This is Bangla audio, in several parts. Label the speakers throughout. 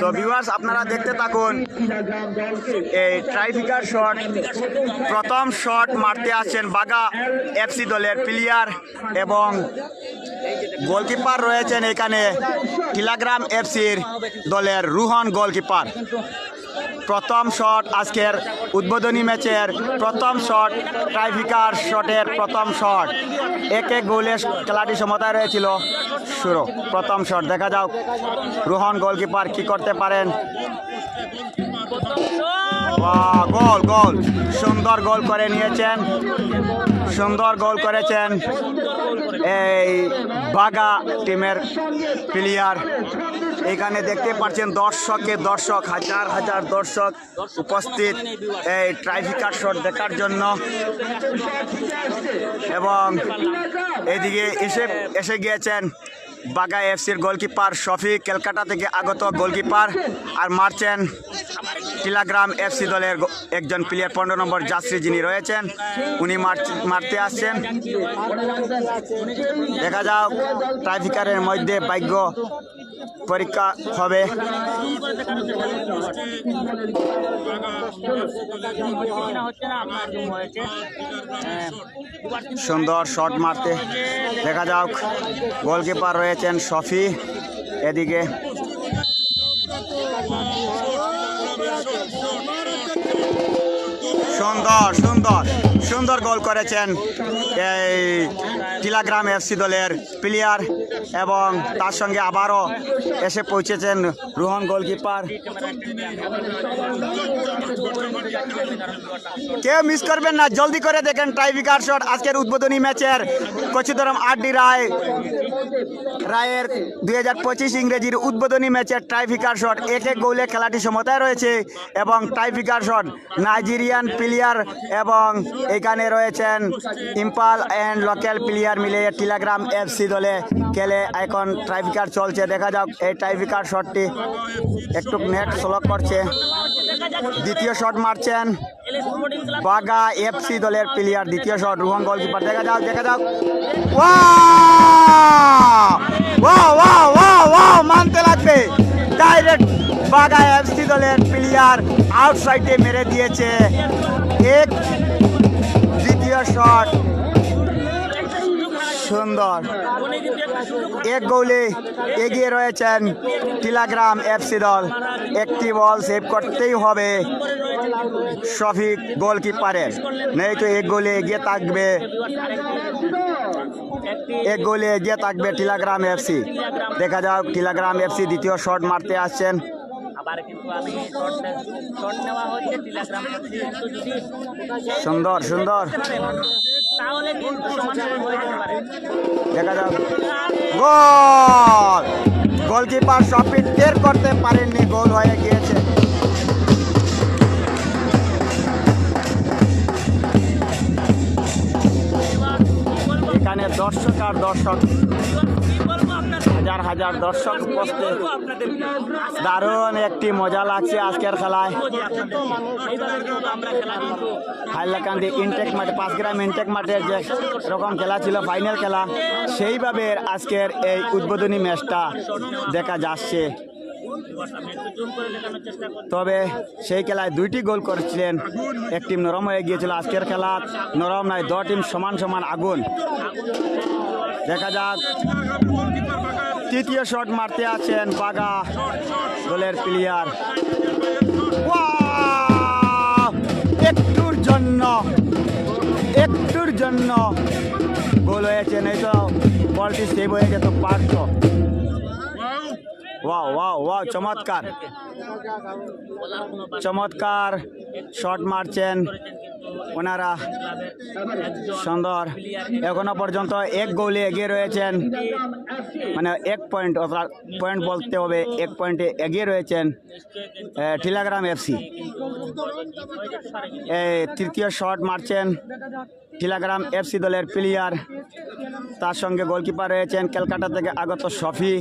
Speaker 1: তো ভিউয়ার্স আপনারা দেখতে থাকুন। এই ট্রাইফিকার শট প্রথম শট মারতে আছেন বাগা এফসি দলের প্লেয়ার এবং গোলকিপার রয়েছেন এখানে। কিলাগ্রাম এফসির দলের রুহন গোলকিপার প্রথম শট আজকের উদ্বোধনী ম্যাচের প্রথম শট ট্রাইফিকার শটের প্রথম শট। এক এক গোলে খেলাটি সমতায় রয়েছিল শুরু। প্রথম শট, দেখা যাক রোহন গোলকিপার কি করতে পারেন। গোল গোল। সুন্দর গোল করে নিয়েছেন সুন্দর গোল করেছেন এই বাগা টিমের প্লেয়ার। এখানে দেখতে পাচ্ছেন দর্শকে দর্শক, হাজার হাজার দর্শক উপস্থিত এই ট্রাইফিকার শট দেখার জন্য। এবং এদিকে এসে এসে গিয়েছেন বাগা এফসির গোলকিপার শফিক, ক্যালকাটা থেকে আগত গোলকিপার আর মারছেন টিলাগ্রাম এফসি দলের একজন প্লেয়ার, পনেরো নম্বর যাত্রী যিনি রয়েছেন, উনি মার- মারতে আসছেন। দেখা যাক ট্রাফিকারের মধ্যে ভাগ্য পরীক্ষা হবে। সুন্দর শট মারতে। দেখা যাক, গোলকিপার রয়েছেন শফি। এদিকে সুন্দর সুন্দর। সুন্দর গোল করেছেন এই টিলাগ্রাম এফসি দলের প্লেয়ার এবং তার সঙ্গে আবারও এসে পৌঁছেছেন রোহন গোলকিপার। কেউ মিস করবেন না, জলদি করে দেখেন টাইভিকার শট আজকের উদ্বোধনী ম্যাচের কচিদরম আড্ডি রায়। রায়ের দুই হাজার পঁচিশ ইংরেজির উদ্বোধনী ম্যাচের ট্রাইফিকার শট এক এক গোলে খেলাটি সমতায় রয়েছে এবং ট্রাইফিকার শট নাইজেরিয়ান প্লেয়ার এবং এখানে রয়েছেন ইম্পাল অ্যান্ড লোকাল প্লেয়ার মিলে টিলাগ্রাম এফসি দলে খেলে এখন ট্রাইফিকার চলছে। দেখা যাক এই ট্রাইফিকার শটটি একটু নেট স্লো করছে। দ্বিতীয় শট মারছেন বাগা এফসি দলের প্লেয়ার দ্বিতীয় শট রুহন গোলকিপার দেখা যাক দেখা যাক। মানতে লাগবে। ডাইরেক্ট বাগা এফসি দলের প্লেয়ার আউটসাইডে মেরে দিয়েছে। এক দ্বিতীয় শট সুন্দর। এক গোলে এগিয়ে রয়েছেন টিলাগ্রাম এফসি দল। একটি বল সেভ করতেই হবে শফিক গোলকিপারের নেই তো এক গোলে এগিয়ে থাকবে। এক গোলে এগিয়ে থাকবে টিলাগ্রাম এফসি দেখা যাক টিলাগ্রাম এফসি দ্বিতীয় শট মারতে আসছেন।
Speaker 2: আবার কিন্তু আমি নেওয়া হচ্ছে টিলাগ্রাম FC যদি
Speaker 1: সুন্দর সুন্দর।
Speaker 2: তাহলে কিন্তু সমাধান যেতে পারে।
Speaker 1: দেখা যাক। গোল! গোলকিপার শপিট টের করতে পারেননি গোল হয়ে গিয়েছে। এখানে দর্শক আর দর্শক। হাজার হাজার দর্শক উপস্থিত। দারুণ একটি মজা লাগছে আজকের খেলায়। হাইলাকান্দি ইনটেক মাঠে পাঁচ গ্রাম ইনটেক মাঠের যে রকম খেলা ছিল, ফাইনাল খেলা, সেইভাবে আজকের এই উদ্বোধনী ম্যাচটা দেখা যাচ্ছে। তবে সেই খেলায় দুইটি গোল করেছিলেন, এক টিম নরম হয়ে গিয়েছিল আজকের খেলা, নরম নয়, দ টিম সমান সমান আগুন। দেখা যাক। তৃতীয় শট মারতে আছেন বাগা দলের প্লেয়ার একটুর জন্য একটুর জন্য গোল হয়েছে এই তো বলটি সেভ হয়ে যেত পারত ওয়াও ওয়াও ওয়াও চমৎকার। চমৎকার শট মারছেন ওনারা সুন্দর। এখনও পর্যন্ত এক গোলে এগিয়ে রয়েছেন। মানে এক পয়েন্ট অর্থাৎ পয়েন্ট বলতে হবে, এক পয়েন্টে এগিয়ে রয়েছেন টিলাগ্রাম এফসি তৃতীয় শট মারছেন টিলাগ্রাম এফসি দলের প্লেয়ার তার সঙ্গে গোলকিপার রয়েছেন ক্যালকাটা থেকে আগত শফি।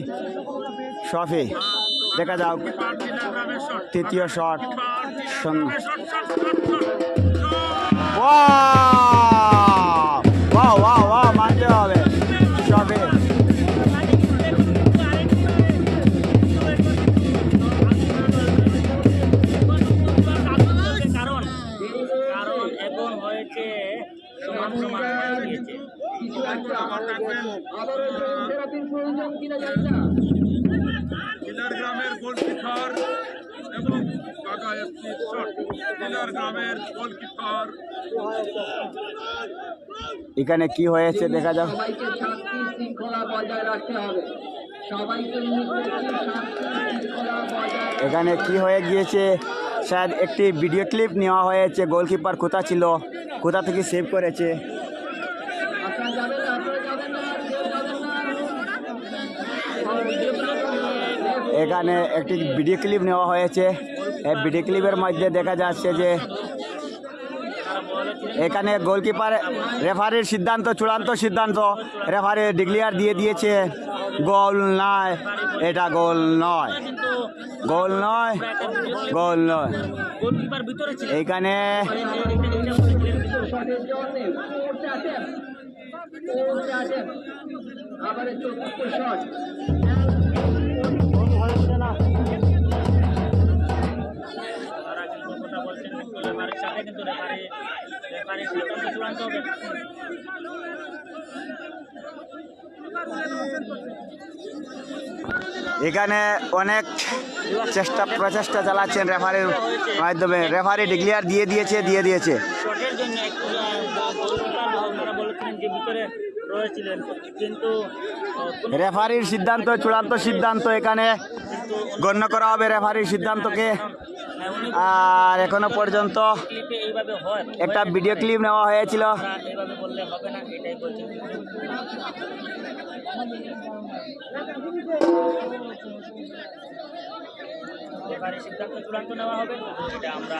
Speaker 1: শফি, দেখা যাক, তৃতীয় শট ওয়া এখানে কি হয়েছে দেখা যাক। এখানে কি হয়ে গিয়েছে? শায়দ একটি ভিডিও ক্লিপ নেওয়া হয়েছে। গোলকিপার কোথা ছিল? কোথা থেকে সেভ করেছে? এখানে একটি ভিডিও ক্লিপ নেওয়া হয়েছে। এই ভিডিও ক্লিপের মধ্যে দেখা যাচ্ছে যে এখানে গোলকিপার, রেফারির সিদ্ধান্ত, চূড়ান্ত সিদ্ধান্ত। রেফারি ডিক্লিয়ার দিয়ে দিয়েছে। গোল নয়, এটা গোল নয়। গোল নয় গোল নয়।
Speaker 2: এখানে কিন্তু চূড়ান্ত হবে।
Speaker 1: এখানে অনেক চেষ্টা প্রচেষ্টা চালাচ্ছেন রেফারির মাধ্যমে। রেফারি ডিক্লিয়ার দিয়ে দিয়েছে দিয়ে দিয়েছে।
Speaker 2: শটের জন্য একটু গোলকিপার ওনারা বলেছিলেন যে ভিতরে রয়েছিলেন। কিন্তু
Speaker 1: রেফারির সিদ্ধান্ত চূড়ান্ত সিদ্ধান্ত এখানে গণ্য করা হবে। রেফারির সিদ্ধান্তকে আর এখনও পর্যন্ত একটা ভিডিও ক্লিপ নেওয়া হয়েছিল।
Speaker 2: না এবারে সিদ্ধান্ত চূড়ান্ত নেওয়া হবে এটা আমরা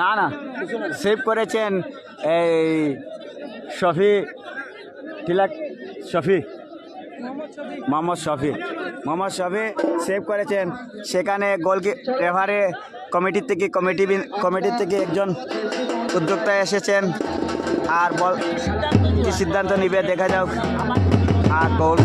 Speaker 1: না। না সেভ করেছেন এই শফি তিলাক শফি। মোহাম্মদ শফি। মোহাম্মদ শফি সেভ করেছেন। সেখানে গোলকি রেফারি কমিটির থেকে কমিটি কমিটির থেকে একজন উদ্যোক্তা এসেছেন। আর বল কি সিদ্ধান্ত নিবে দেখা যাক। আর গোল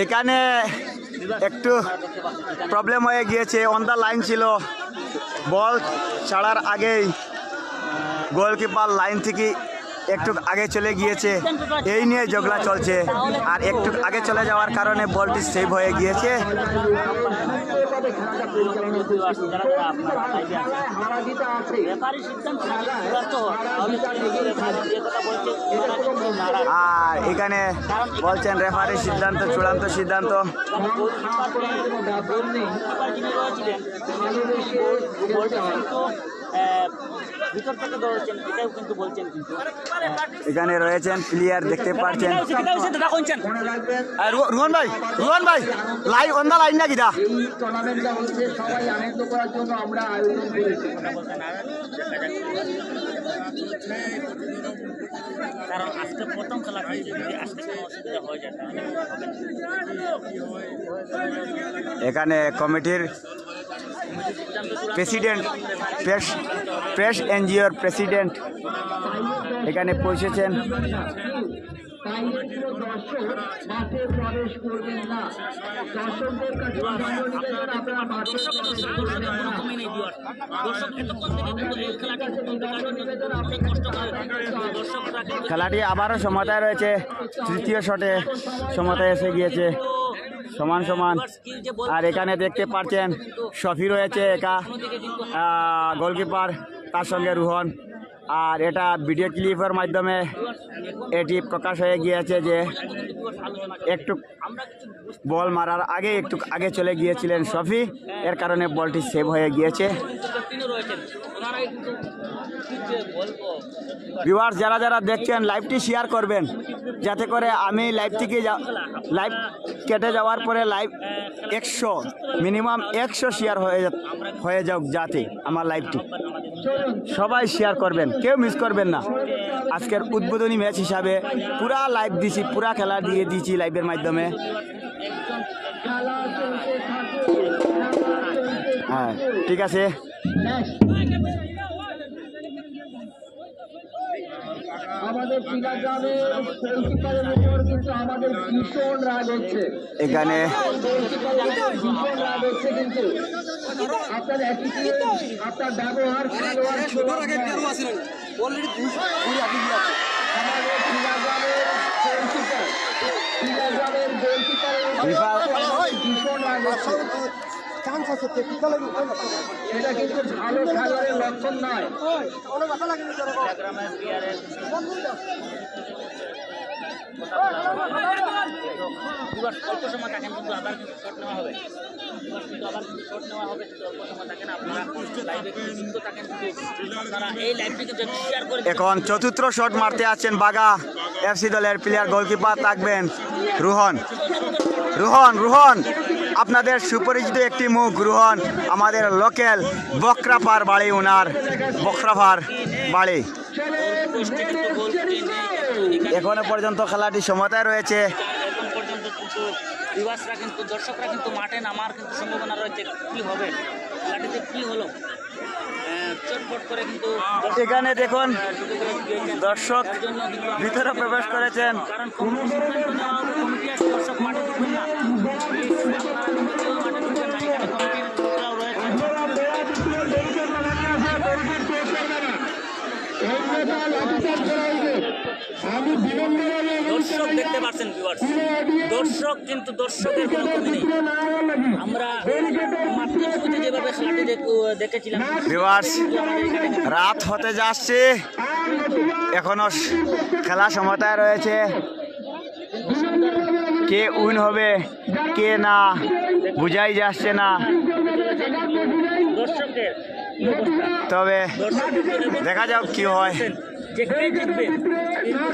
Speaker 1: এখানে একটু প্রবলেম হয়ে গিয়েছে অন দ্য লাইন ছিল বল ছাড়ার আগেই গোলকিপার লাইন থেকে একটু আগে চলে গিয়েছে। এই নিয়ে ঝগড়া চলছে। আর একটু আগে চলে যাওয়ার কারণে বলটি সেভ হয়ে গিয়েছে। আর এখানে বলছেন রেফারি সিদ্ধান্ত, চূড়ান্ত সিদ্ধান্ত।
Speaker 2: ভিতর থেকে এটাও কিন্তু বলছেন কিন্তু।
Speaker 1: এখানে রয়েছেন প্লেয়ার দেখতে পাচ্ছেন। রুহন ভাই রুহন ভাই লাইভ অন দ্য লাইন না কিটা
Speaker 3: টুর্নামেন্টটা হচ্ছে সবাই আনন্দ করার জন্য আমরা আয়োজন করেছি।
Speaker 2: কারণ আজকে প্রথম খেলা যদি আজকে অসুবিধা হয়ে যায় তাহলে
Speaker 1: এখানে কমিটির প্রেসিডেন্ট প্রেস প্রেস এনজিওর প্রেসিডেন্ট এখানে পৌঁছেছেন।
Speaker 2: খেলাটি
Speaker 1: আবারও সমতায় রয়েছে, তৃতীয় শটে সমতায় এসে গিয়েছে। সমান সমান। আর এখানে দেখতে পাচ্ছেন শফি রয়েছে একা। গোলকিপার তার সঙ্গে রুহন। আর এটা ভিডিও ক্লিপের মাধ্যমে এটি প্রকাশ হয়ে গিয়েছে যে একটু বল মারার আগে একটু আগে চলে গিয়েছিলেন শফি। এর কারণে বলটি সেভ হয়ে গিয়েছে
Speaker 2: তিনও রয়েছেন ওনারাই কিন্তু
Speaker 1: ভিউয়ার্স যারা যারা দেখছেন লাইভটি শেয়ার করবেন। যাতে করে আমি লাইভ থেকে লাইভ কেটে যাওয়ার পরে লাইভ একশো মিনিমাম একশো শেয়ার হয়ে হয়ে যাক যাতে আমার লাইভটি সবাই শেয়ার করবেন, কেউ মিস করবেন না। আজকের উদ্বোধনী ম্যাচ হিসাবে পুরা লাইভ দিছি, পুরা খেলা দিয়ে দিয়েছি লাইভের মাধ্যমে। হ্যাঁ ঠিক আছে।
Speaker 3: আমাদের কিন্তু আমাদের ভীষণ রাগ হচ্ছে
Speaker 1: এখানে
Speaker 3: ভীষণ রাগ হচ্ছে। কিন্তু আপনার অ্যাটিটিউড আপনার ব্যবহার খেলোয়াড় আমাদের চিলাগ্রামের গোলকিপার
Speaker 1: রিফার-
Speaker 3: ভীষণ রাগ হচ্ছে কিন্তু ভালো খেলোয়াড়ের লক্ষণ নয়।
Speaker 2: গ্রামের প্লেয়ারের দুবার অল্প সময় থাকেন কিন্তু আবার কিন্তু শট নেওয়া হবে। কিন্তু আবার কিন্তু শট নেওয়া হবে কিন্তু অল্প সময় থাকেন। আপনারা লাইভে কিন্তু থাকেন আপনারা এই লাইভটি কিন্তু শেয়ার করে
Speaker 1: এখন চতুর্থ শট মারতে আছেন বাগা এফসি দলের প্লেয়ার গোলকিপার থাকবেন রুহন। রুহন রুহন। আপনাদের সুপরিচিত একটি মুখ গ্রহণ আমাদের লোকাল বকরাপার বাড়ি ওনার বকরাপার বাড়ি।
Speaker 2: এখানে
Speaker 1: পর্যন্ত খেলাটি সমতায় রয়েছে।
Speaker 2: এখন কিন্তু বিবাসরা কিন্তু দর্শকরা কিন্তু মাঠে নামার কিন্তু সম্ভাবনা রয়েছে। কি হবে? খেলাটিতে কি হলো? আহ, চটপট করে কিন্তু দর্শক-
Speaker 1: এখানে দেখুন। দর্শক ভিতরে প্রবেশ করেছেন।
Speaker 2: কারণ দর্শক মাঠে না। দর্শক দেখতে পাচ্ছেন ভিউয়ার্স দর্শক কিন্তু দর্শকের কোনো কমি নেই। আমরা যেভাবে খেলাটি দেখেছিলাম।
Speaker 1: ভিউয়ার্স রাত হতে যাচ্ছে। এখনও খেলা সমতায় রয়েছে। কে উইন হবে কে না বুঝাই যাচ্ছে না।
Speaker 2: দর্শকের
Speaker 1: তবে দেখা যাক কি হয়।
Speaker 2: যে কে জিতবে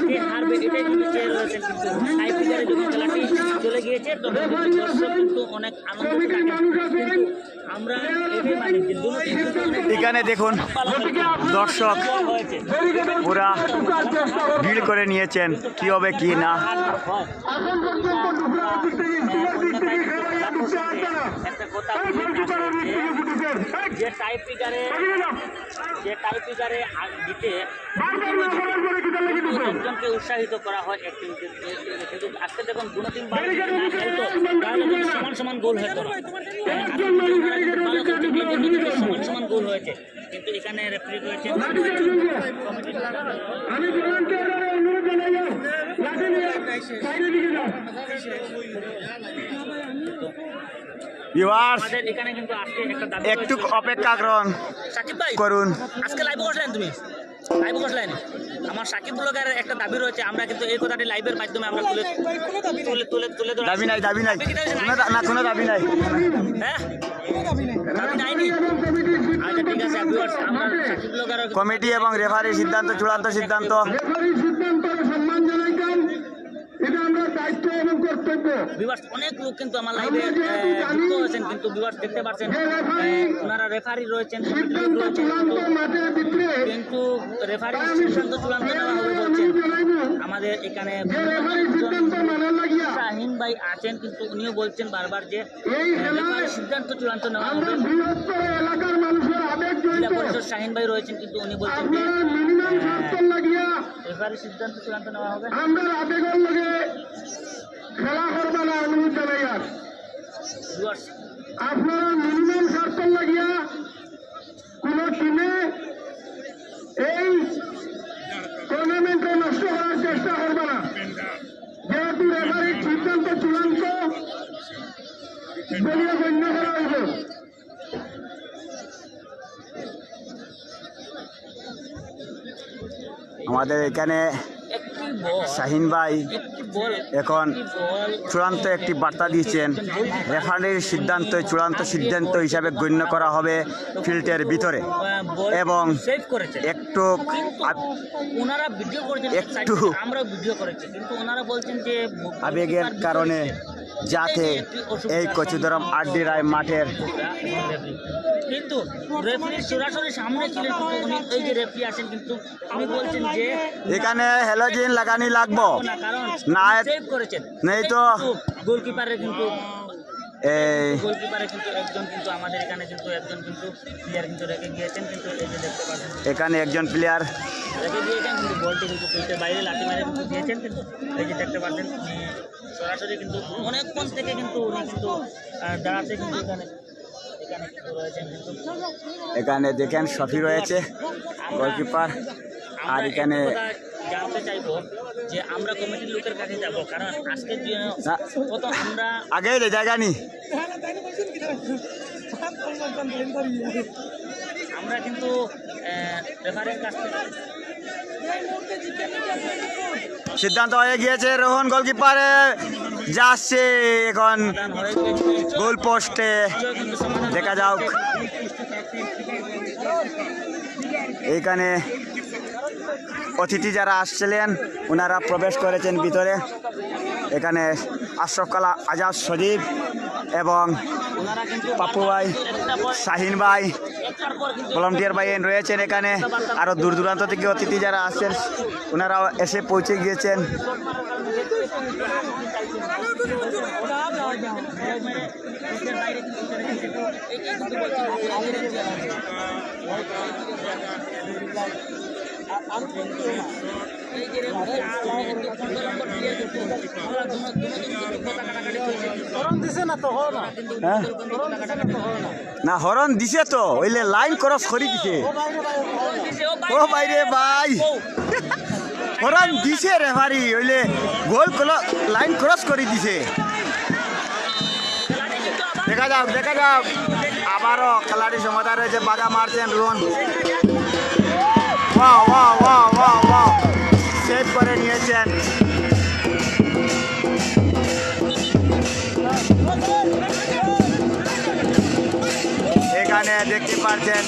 Speaker 2: কে হারবে এটাই কিন্তু চেয়ে রয়েছেন কিন্তু আইপিএলে যখন খেলাটি চলে গিয়েছে তখন দর্শক কিন্তু অনেক আনন্দ থাকে। আমরা এটাই মানি যে দুটো টিম কিন্তু অনেক
Speaker 1: এখানে দেখুন দর্শক পুরা ভিড় করে নিয়েছেন কি হবে কি না।
Speaker 2: একটা কথা যে টাইপ পিকারে যে টাইপ পিকারে জিতে একজনকে উৎসাহিত করা হয় কিন্তু আজকে দেখুন দুটো টিম সমান সমান গোল হতো না হ্যাঁ, সমান সমান গোল হয়েছে। কিন্তু এখানে রেফারি রয়েছে
Speaker 3: আমি অনুরোধ জানাই বাইরে দিকে যাও।
Speaker 1: ভিউয়ার্স
Speaker 2: আমাদের এখানে কিন্তু আজকে একটা
Speaker 1: অপেক্ষা করুন
Speaker 2: সাকিব ভাই
Speaker 1: করুন।
Speaker 2: আজকে লাইভ বসলেন তুমি? লাইভ বসলেন আমার সাকিব ব্লগারের একটা দাবি রয়েছে আমরা কিন্তু এই কথাটি লাইভের মাধ্যমে আমরা তুলে তুলে তুলে তুলে
Speaker 1: দাবি নাই দাবি নাই। না কোনো দাবি নাই।
Speaker 2: হ্যাঁ? আচ্ছা ঠিক আছে viewers, আমরা সাকিব ব্লগারের
Speaker 1: কমিটি এবং রেফারির সিদ্ধান্ত চূড়ান্ত সিদ্ধান্ত
Speaker 3: রেফারির সিদ্ধান্তকে সম্মান জানাইতাম এটা আমরা দায়িত্ব এবং
Speaker 2: ভিউয়ার্স অনেক লোক কিন্তু আমার লাইভে যুক্ত হয়েছেন কিন্তু ভিউয়ার্স দেখতে পাচ্ছেন ওনারা রেফারি রয়েছেন কিন্তু রেফারি সিদ্ধান্ত চূড়ান্ত নেওয়া হবে বলছেন। আমাদের এখানে শাহিন ভাই আছেন কিন্তু উনিও বলছেন বারবার যে রেফারির সিদ্ধান্ত চূড়ান্ত নেওয়া হবে। জেলা পরিষদ শাহিন ভাই রয়েছেন কিন্তু উনি বলছেন রেফারির সিদ্ধান্ত চূড়ান্ত নেওয়া হবে।
Speaker 3: আমরা আবেগের লগে খেলা করবা না অনুরোধ জানাই আর আপনারা মিনিমাম স্বার্থ লাগিয়া কোন টিমে এই টুর্নামেন্টে নষ্ট করার চেষ্টা করবে না। যেহেতু রেফারির সিদ্ধান্ত চূড়ান্ত বলিয়া গণ্য করা হইব।
Speaker 1: আমাদের এখানে শাহিন ভাই এখন চূড়ান্ত একটি বার্তা দিয়েছেন রেফারির সিদ্ধান্ত চূড়ান্ত সিদ্ধান্ত হিসাবে গণ্য করা হবে ফিল্ডের ভিতরে। এবং একটু আব-
Speaker 2: ওনারা ভিডিও
Speaker 1: একটু-
Speaker 2: আমরা ভিডিও করেছি। কিন্তু ওনারা বলছেন যে
Speaker 1: আবেগের কারণে যাতে এই কচুদরম আড্ডি রায় মাঠের
Speaker 2: কিন্তু রেফারি সরাসরি সামনে ছিলেন কিন্তু উনি এই যে রেফারি আসেন কিন্তু উনি বলছেন যে
Speaker 1: এখানে হ্যালোজিন লাগানি লাগবো।
Speaker 2: না কারণ
Speaker 1: না
Speaker 2: সেভ করেছেন।
Speaker 1: নেই তো।
Speaker 2: গোলকিপারের কিন্তু
Speaker 1: এই
Speaker 2: গোলকিপারে কিন্তু একজন কিন্তু আমাদের এখানে কিন্তু একজন কিন্তু প্লেয়ার কিন্তু রেখে গিয়েছেন কিন্তু এই যে দেখতে পাচ্ছেন।
Speaker 1: এখানে একজন প্লেয়ার
Speaker 2: রেখে দিয়েছেন কিন্তু বলটি কিন্তু ফিল্ডের বাইরে লাঠি মেরে কিন্তু দিয়েছেন কিন্তু এই যে দেখতে পাচ্ছেন সরাসরি কিন্তু অনেকক্ষণ থেকে কিন্তু উনি কিন্তু দাঁড়াতে কিন্তু এখানে। এখানে
Speaker 1: দেখেন সফি রয়েছে গোলকিপার আর এখানে
Speaker 2: একটা কথা জানতে চাইব যে আমরা কমিটির লোকের কাছে যাব কারণ আজকের কত আমরা
Speaker 1: আগে রে জায়গা নি।
Speaker 2: আমরা কিন্তু রেফারির কাছ থেকে
Speaker 1: সিদ্ধান্ত হয়ে গিয়েছে রোহন গোলকিপারে যাচ্ছে এখন। গোল পোস্টে দেখা যাক। এইখানে অতিথি যারা আসছিলেন ওনারা প্রবেশ করেছেন ভিতরে। এখানে আশরফ কালা, আজাদ সজীব এবং পাপু ভাই, শাহিন ভাই ভলান্টিয়ার ভাই রয়েছেন এখানে। আরও দূর দূরান্ত থেকে অতিথি যারা আসছেন ওনারাও এসে পৌঁছে গিয়েছেন। না হরণ দিছে তো ওইলে লাইন ক্রস করে দিছে। ও বাইরে ভাই। হরন দিছে রেফারি ওইলে গোল লাইন ক্রস করে দিছে। দেখা যাক দেখা যাক। আবারও খেলাটি সমাধান রয়েছে বাধা মারছেন রোহন সেভ করে নিয়েছেন। এখানে দেখতে পাচ্ছেন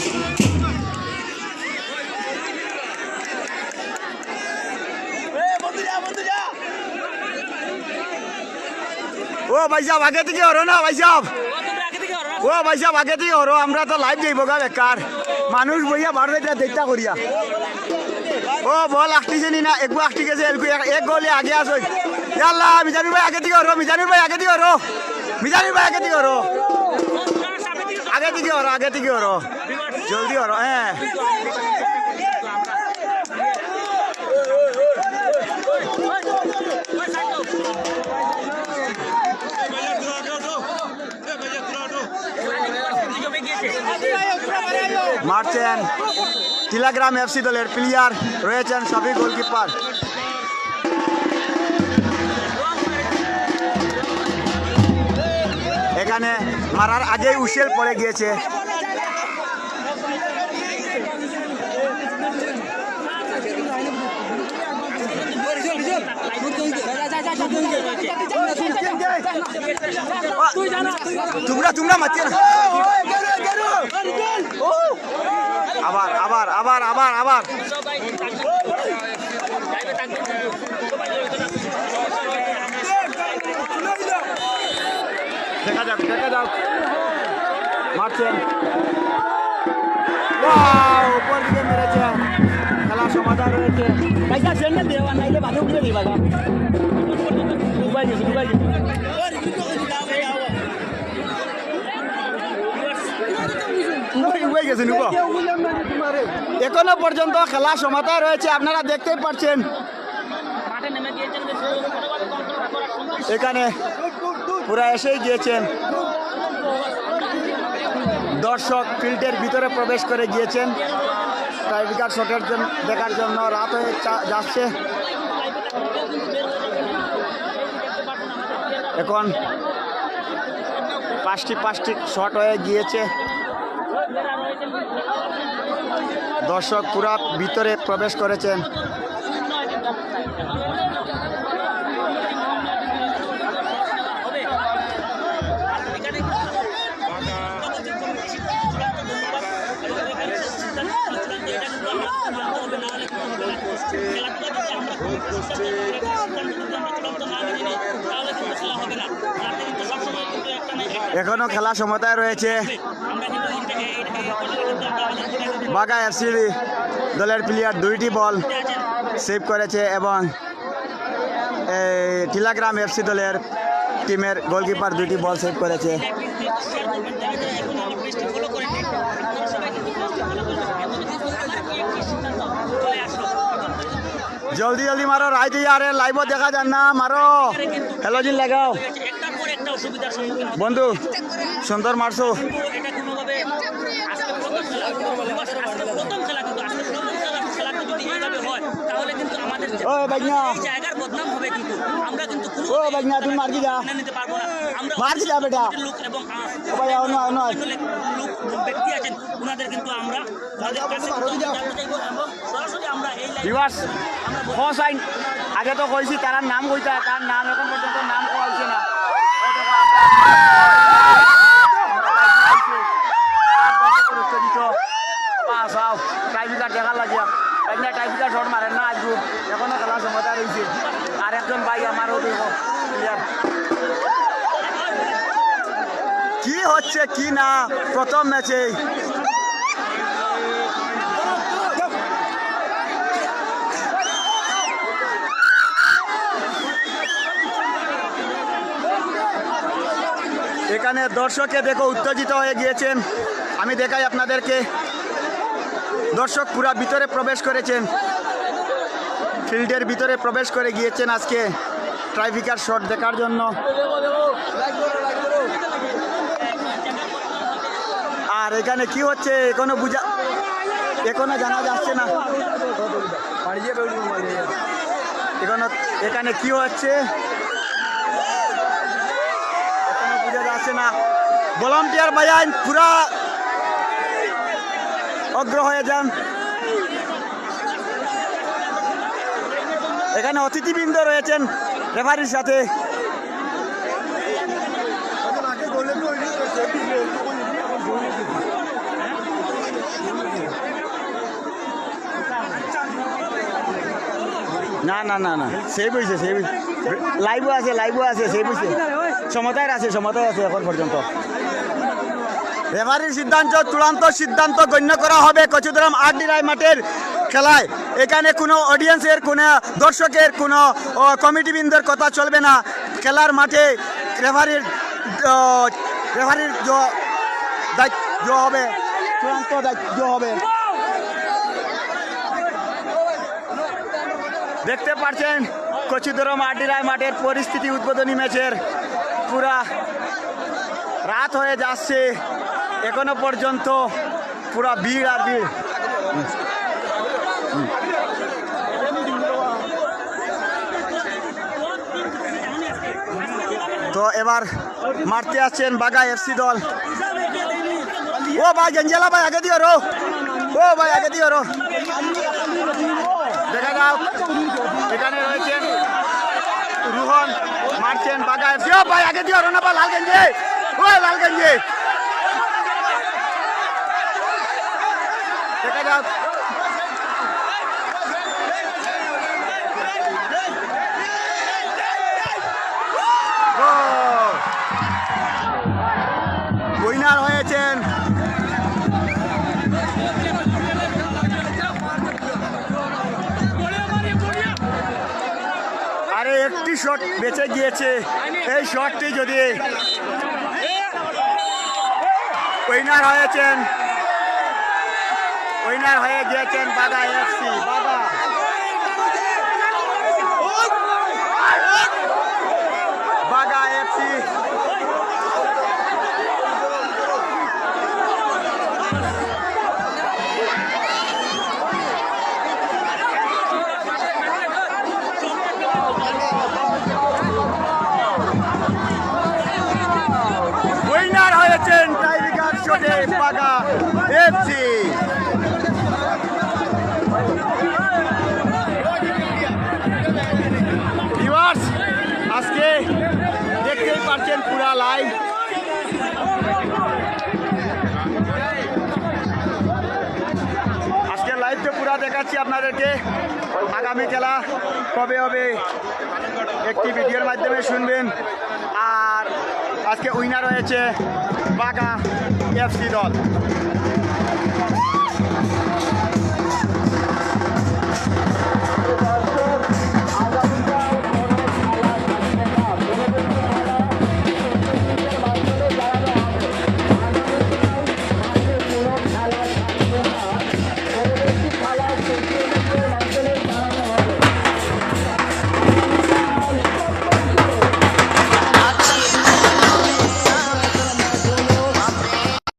Speaker 1: ও ভাই সাহেব, আগে থেকে হরো না ভাই সাহেব। ও ভাই সাহেব, আগে থেকে হরো আমরা তো লাইভ যাইব গা বেকার। মানুষ বইয়া হইতে দেখতা করিয়া। ও বল আসতেছে নি না একটু আসতে গেছে, এক গোলে আগে আসো। আল্লাহ মিজানুর ভাই আগে থেকে হরো মিজানুর ভাই আগে থেকে হরো মিজানুর ভাই আগে থেকে হরো আগে থেকে হরো আগে থেকে হরো জলদি হরো হ্যাঁ। মারছেন টিলাগ্রাম এফসি দলের প্লেয়ার রয়েছেন সবই গোলকিপার এখানে মারার আগেই উশেল পড়ে গিয়েছে। তোমরা তোমরা মারছে না আবার আবার আবার আবার আবার। দেখা যাক দেখা যাক। মারছেন। উপর দিকে মেরেছে। খেলা সমাধান রয়েছে
Speaker 2: পয়সা সেন্ডে দেওয়া নাইলে বাধা উঠে দিবা দুবাই গেছে গেছে
Speaker 1: এখনও পর্যন্ত খেলা সমাধান রয়েছে আপনারা দেখতেই পাচ্ছেন। এখানে পুরা এসেই গিয়েছেন। দর্শক ফিল্ডের ভিতরে প্রবেশ করে গিয়েছেন। টাইব্রেকার শটের জন্য দেখার জন্য রাত হয়ে চা- যাচ্ছে। এখন পাঁচটি পাঁচটি শট হয়ে গিয়েছে। দর্শক পুরা ভিতরে প্রবেশ করেছেন।
Speaker 2: এখনও খেলা
Speaker 1: সমতায় রয়েছে। বাগা এফসি দলের প্লেয়ার দুইটি বল সেভ করেছে এবং টিলাগ্রাম এফসি দলের টিমের গোলকিপার দুইটি বল সেভ করেছে। জলদি জলদি মারো দিয়ে আরে লাইভ দেখা যান না, মারো। হ্যালোজিন লাগাও। বন্ধু সুন্দর মারছো।
Speaker 2: হয়
Speaker 1: ও বাগনা
Speaker 2: জায়গার বদনাম হবে কিন্তু। আমরা কিন্তু
Speaker 1: ও বাগনা তুমি মার কি যা।
Speaker 2: নিতে পারব না। আমরা
Speaker 1: মার কি বেটা।
Speaker 2: লোক এবং
Speaker 1: ও ভাই আও না
Speaker 2: লোক ব্যক্তি আছেন ওনাদের কিন্তু আমরা তাদের কাছে কিন্তু জানতে চাইব এবং সরাসরি আমরা এই
Speaker 1: ভিউয়ার্স ফস আইন আগে তো কইছি তার নাম কইতা তার নাম এখন পর্যন্ত নাম কোয়া হইছে না ওই দেখো টাইপিকার দেখা লাগিয়া একদিন টাইপিকার শট মারেন এখনও খেলা সমতা আর একজন ভাই আমারও দেখো কি হচ্ছে? কি না? প্রথম ম্যাচে এখানে দর্শকে দেখো উত্তেজিত হয়ে গিয়েছেন। আমি দেখাই আপনাদেরকে। দর্শক পুরা ভিতরে প্রবেশ করেছেন। ফিল্ডের ভিতরে প্রবেশ করে গিয়েছেন আজকে ট্রাইফিকার শট দেখার জন্য। আর এখানে কি হচ্ছে, এখনও বুঝা এখনও জানা যাচ্ছে না। এখনও এখানে কি হচ্ছে? বোঝা না। ভলান্টিয়ার বাজান, পুরা অগ্র হয়ে যান। এখানে অতিথিবৃন্দ রয়েছেন রেফারির সাথে। না না না না। সেই বইছে সেই লাইভও আছে লাইভও আছে সেই বইছে সমতায় আছে সমতায় আছে এখন পর্যন্ত। রেফারির সিদ্ধান্ত চূড়ান্ত সিদ্ধান্ত গণ্য করা হবে কচুদরাম আরডি রায় মাঠের খেলায়। এখানে কোনো অডিয়েন্সের কোনো দর্শকের কোনো কমিটিবৃন্দের কথা চলবে না। খেলার মাঠে রেফারির রেফারির দায়িত্ব হবে চূড়ান্ত দায়িত্ব হবে। দেখতে পাচ্ছেন কচুদরম আডিরায় মাঠের পরিস্থিতি উদ্বোধনী ম্যাচের। পুরা রাত হয়ে যাচ্ছে। এখনও পর্যন্ত পুরা ভিড় আর ভিড়। তো এবার মারতে আসছেন বাগা এফসি দল। ও ভাই, গঞ্জেলা ভাই, আগে দিও রো। ও ভাই, আগে দিও রো। দেখা যাও এখানে রয়েছেন রুহন। মারছেন বাগা এফসি ও ভাই, আগে দিও রোনাপা লাল গেঞ্জি। ও লাল গেঞ্জি। দেখা যাক। শট বেঁচে গিয়েছে। এই শটটি যদি উইনার হয়েছেন উইনার হয়ে গিয়েছেন বাদা এফসি বাগা এফসি ভিউয়ার্স আজকে দেখতেই পারছেন পুরা লাইভ আজকে লাইভটা পুরা দেখাচ্ছি আপনাদেরকে। আগামী খেলা কবে হবে, একটি ভিডিওর মাধ্যমে শুনবেন। আর আজকে উইনার রয়েছে বাঘা এফসি দল।